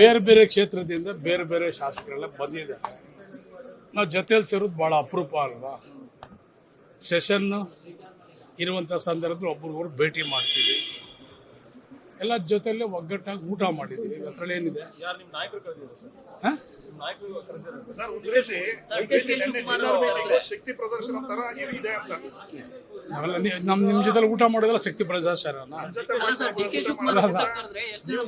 ಬೇರೆ ಬೇರೆ ಕ್ಷೇತ್ರದಿಂದ ಬೇರೆ ಬೇರೆ ಶಾಸಕರೆಲ್ಲ ಬಂದಿದ್ದಾರೆ. ನಾವು ಜೊತೆಯಲ್ಲಿ ಸೇರೋದು ಭಾಳ ಅಪರೂಪ ಅಲ್ವಾ? ಸೆಷನ್ ಇರುವಂಥ ಸಂದರ್ಭದಲ್ಲಿ ಒಬ್ರಿಗೊಬ್ರು ಭೇಟಿ ಮಾಡ್ತೀವಿ. ಎಲ್ಲ ಜೊತೆಯಲ್ಲೇ ಒಗ್ಗಟ್ಟಾಗಿ ಊಟ ಮಾಡಿದ್ದೀವಿ ಅದರಲ್ಲಿ ಏನಿದೆ ನಿಮ್ ಸರ್ ನಿಮ್ ಉದ್ದೇಶಿ ಶಕ್ತಿ ಪ್ರದರ್ಶನ ತರ ಇದೆ ಅಂತ. ನಾವೆಲ್ಲ ನಮ್ ನಿಮ್ಮ ಜೊತೆ ಊಟ ಮಾಡೋದೆಲ್ಲ ಶಕ್ತಿ ಪ್ರದರ್ಶನ.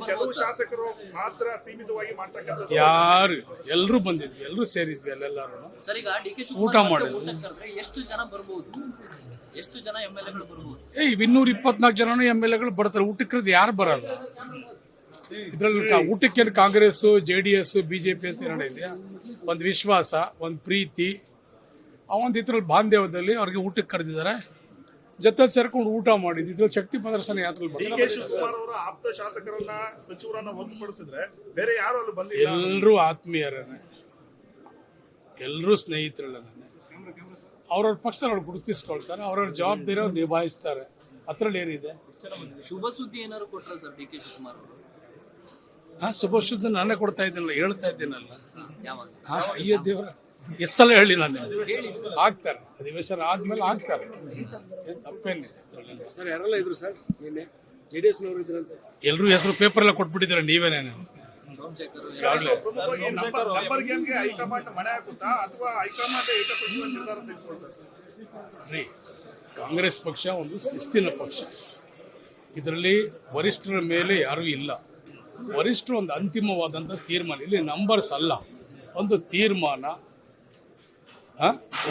ಕೆಲವು ಶಾಸಕರು ಮಾತ್ರ ಸೀಮಿತವಾಗಿ ಮಾಡ್ತಕ್ಕಂಥದ್ದು ಯಾರು? ಎಲ್ಲರೂ ಬಂದಿದ್ವಿ ಎಲ್ಲರೂ ಸೇರಿದ್ವಿ ಅಲ್ಲೆಲ್ಲರೂ. ಸರ್ ಈಗ ಡಿ ಕೆ ಊಟ ಮಾಡಿದ್ವಿ. ಎಷ್ಟು ಜನ ಬರ್ಬೋದು? ಎಷ್ಟು ಜನ ಎಂ ಎಲ್ ಎಗಳು ಬರ್ಬೋದು? ಏ ಇನ್ನೂರ ಇಪ್ಪತ್ನಾಲ್ಕು ಜನನು ಎಂ ಎಲ್ ಎಗಳು ಬರ್ತಾರೆ. ಊಟಕ್ಕೆ ಯಾರು ಬರಲ್ಲ? ಇದ್ರಲ್ಲಿ ಊಟಕ್ಕೆ ಊಟಕ್ಕೇನು Congress J D S BJP ಅಂತ ಏನಾರ ಇದೆಯಾ? ಒಂದು ವಿಶ್ವಾಸ ಒಂದು ಪ್ರೀತಿ. ಆ ಒಂದು ಇದ್ರಲ್ಲಿ ಬಾಂಧವ್ಯದಲ್ಲಿ ಅವ್ರಿಗೆ ಊಟಕ್ಕೆ ಕರೆದಿದ್ದಾರೆ. ಜೊತೆ ಸೇರ್ಕೊಂಡು ಊಟ ಮಾಡಿದ್ದು ಇದ್ರಲ್ಲಿ ಶಕ್ತಿ ಪ್ರದರ್ಶನ ಯಾತ್ರೆ ಡಿ ಕೆ ಶಿವಕುಮಾರ್ ಅವರ ಆಪ್ತ ಶಾಸಕರನ್ನ ಸಚಿವರನ್ನ ಹೊರತುಪಡಿಸಿದ್ರೆ ಬೇರೆ ಯಾರು ಅಲ್ಲಿ ಬಂದಿಲ್ಲ. ಎಲ್ಲರೂ ಆತ್ಮೀಯರೇ ಎಲ್ಲರೂ ಸ್ನೇಹಿತರಲ್ಲ. ಅವ್ರವ್ರ ಪಕ್ಷದಲ್ಲಿ ಅವ್ರು ಗುರುತಿಸ್ಕೊಳ್ತಾರೆ ಅವ್ರವ್ರ ಜವಾಬ್ದಾರಿ ಅವ್ರು ನಿಭಾಯಿಸ್ತಾರೆ. ಅದ್ರಲ್ಲಿ ಏನಿದೆ ಶುಭ ಸುದ್ದಿ ಏನಾದ್ರು ಕೊಟ್ರ ಸರ್ ಡಿ ಕೆ ಶಿವಕುಮಾರ್ ಅವರು? ಹಾ ಶುಭ ನಾನೇ ಕೊಡ್ತಾ ಇದ್ದೀನಲ್ಲ ಹೇಳ್ತಾ ಇದ್ದೀನಲ್ಲ? ಯಾವಾಗ? ಅಯ್ಯೋ ದೇವರ ಎಷ್ಟು ಹೇಳಿ ನಾನು ಆಗ್ತಾರೆ ಅಧಿವೇಶನ ಆದ್ಮೇಲೆ ಆಗ್ತಾರೆ. ತಪ್ಪೇನಿದೆ? ಸರ್ ಯಾರೆಲ್ಲ ಇದ್ರು ಸರ್ ನಿನ್ನೆ? ಜೆಡಿಎಸ್ ನವರು ಇದ್ರಂತೆ ಎಲ್ರೂ ಹೆಸರು ಪೇಪರ್ ಎಲ್ಲ ಕೊಟ್ಬಿಟ್ಟಿದ್ದೀರ ರೀ ಕಾಂಗ್ರೆಸ್ ಪಕ್ಷ ಒಂದು ಶಿಸ್ತಿನ ಪಕ್ಷ. ಇದರಲ್ಲಿ ವರಿಷ್ಠರ ಮೇಲೆ ಯಾರೂ ಇಲ್ಲ. ವರಿಷ್ಠರು ಒಂದು ಅಂತಿಮವಾದಂಥ ತೀರ್ಮಾನ, ಇಲ್ಲಿ ನಂಬರ್ಸ್ ಅಲ್ಲ, ಒಂದು ತೀರ್ಮಾನ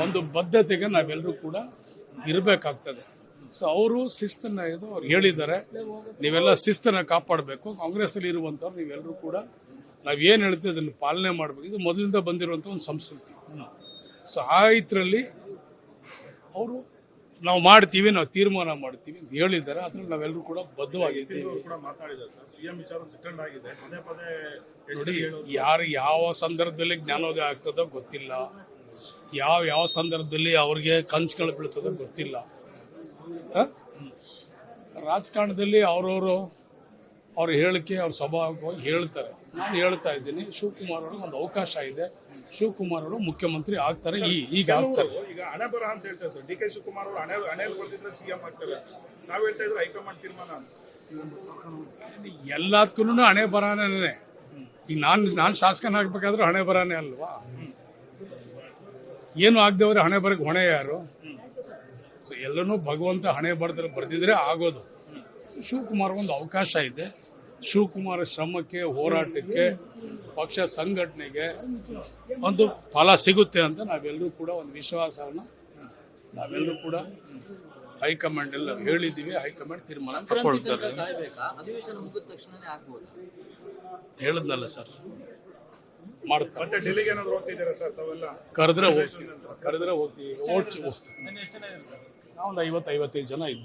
ಒಂದು ಬದ್ಧತೆಗೆ ನಾವೆಲ್ಲರೂ ಕೂಡ ಇರಬೇಕಾಗ್ತದೆ. ಸೊ ಅವರು ಶಿಸ್ತನ್ನ ಇದು ಅವ್ರು ಹೇಳಿದ್ದಾರೆ, ನೀವೆಲ್ಲ ಶಿಸ್ತನ್ನ ಕಾಪಾಡಬೇಕು. ಕಾಂಗ್ರೆಸ್ಸಲ್ಲಿ ಇರುವಂಥವ್ರು ನೀವೆಲ್ಲರೂ ಕೂಡ ನಾವೇನು ಹೇಳ್ತೀವಿ ಅದನ್ನು ಪಾಲನೆ ಮಾಡಬೇಕು. ಇದು ಮೊದಲಿಂದ ಬಂದಿರುವಂಥ ಒಂದು ಸಂಸ್ಕೃತಿ. ಸೊ ಆ ಇದರಲ್ಲಿ ಅವರು ನಾವು ಮಾಡ್ತೀವಿ ನಾವು ತೀರ್ಮಾನ ಮಾಡ್ತೀವಿ ಅಂತ ಹೇಳಿದ್ದಾರೆ. ಅದ್ರಲ್ಲಿ ನಾವೆಲ್ಲರೂ ಕೂಡ ಬದ್ಧವಾಗಿದ್ದೀವಿ. ನೋಡಿ ಯಾರು ಯಾವ ಸಂದರ್ಭದಲ್ಲಿ ಜ್ಞಾನೋದಯ ಆಗ್ತದೋ ಗೊತ್ತಿಲ್ಲ. ಯಾವ ಯಾವ ಸಂದರ್ಭದಲ್ಲಿ ಅವ್ರಿಗೆ ಕನ್ಸ್ಗಳು ಬೀಳ್ತದೋ ಗೊತ್ತಿಲ್ಲ? ರಾಜಕಾರಣದಲ್ಲಿ ಅವ್ರವರು ಅವ್ರ ಹೇಳಿಕೆ ಅವ್ರ ಸ್ವಭಾವವಾಗಿ ಹೇಳ್ತಾರೆ. ನಾನು ಹೇಳ್ತಾ ಇದ್ದೀನಿ ಶಿವಕುಮಾರ್ ಅವ್ರಿಗೆ ಒಂದು ಅವಕಾಶ ಇದೆ. ಶಿವಕುಮಾರ್ ಅವರು ಮುಖ್ಯಮಂತ್ರಿ ಆಗ್ತಾರೆ. ಈ ಈಗ ಆಗ್ತಾರೆ. ಹಣೆ ಬರ ಅಂತ ಹೇಳ್ತಾರೆ ಸರ್. ಡಿ ಕೆ ಶಿವಕುಮಾರ್ ಅವರು ಹಣೆ ಹಣೆಯಲ್ಲಿ ಬರ್ತಿದ್ರೆ ಸಿಎಂ ಆಗ್ತಾರೆ. ನಾವ್ ಹೇಳ್ತಾ ಇದ್ರೆ ಹೈಕಮಾಂಡ್ ತೀರ್ಮಾನ ಎಲ್ಲದಕ್ಕೂ ಹಣೆ ಬರಾನೇ ಈಗ ನಾನು ನಾನು ಶಾಸಕನಾಗಬೇಕಾದ್ರೂ ಹಣೆ ಬರಾನೇ ಅಲ್ವಾ? ಏನು ಆಗದವ್ರೆ ಹಣೆ ಬರಕ್ಕೆ ಹೊಣೆ ಯಾರು? ಸೊ ಎಲ್ಲನೂ ಭಗವಂತ ಹಣೆ ಬರ್ದ್ರೆ ಬರ್ದಿದ್ರೆ ಆಗೋದು. ಶಿವಕುಮಾರ್ ಒಂದು ಅವಕಾಶ ಇದೆ. ಶಿವಕುಮಾರ ಶ್ರಮಕ್ಕೆ ಹೋರಾಟಕ್ಕೆ ಪಕ್ಷ ಸಂಘಟನೆಗೆ ಒಂದು ಫಲ ಸಿಗುತ್ತೆ ಅಂತ ನಾವೆಲ್ಲರೂ ಕೂಡ ಒಂದು ವಿಶ್ವಾಸವನ್ನು ನಾವೆಲ್ಲರೂ ಕೂಡ ಹೈಕಮಾಂಡ್ ಎಲ್ಲ ಹೇಳಿದ್ದೀವಿ ಹೈಕಮಾಂಡ್ ತೀರ್ಮಾನ ತಗೊಳ್ತಾರೆ ಹೇಳದ್ನಲ್ಲ ಸರ್. ಮಾಡ್ತಾರೆ. ಮತ್ತೆ ಡೆಲ್ಲಿಗೆ ಏನಾದ್ರು ಹೋಗ್ತಿದ್ದೀರಾ ಸರ್ ತಾವೆಲ್ಲ? ಕರೆದ್ರೆ ಹೋಗ್ತೀವಿ. ಕರೆದ್ರೆ ಹೋಗ್ತೀವಿ. Vote sir? ನಾವು ಐವತ್ತು ಐವತ್ತೈದು ಜನ ಯು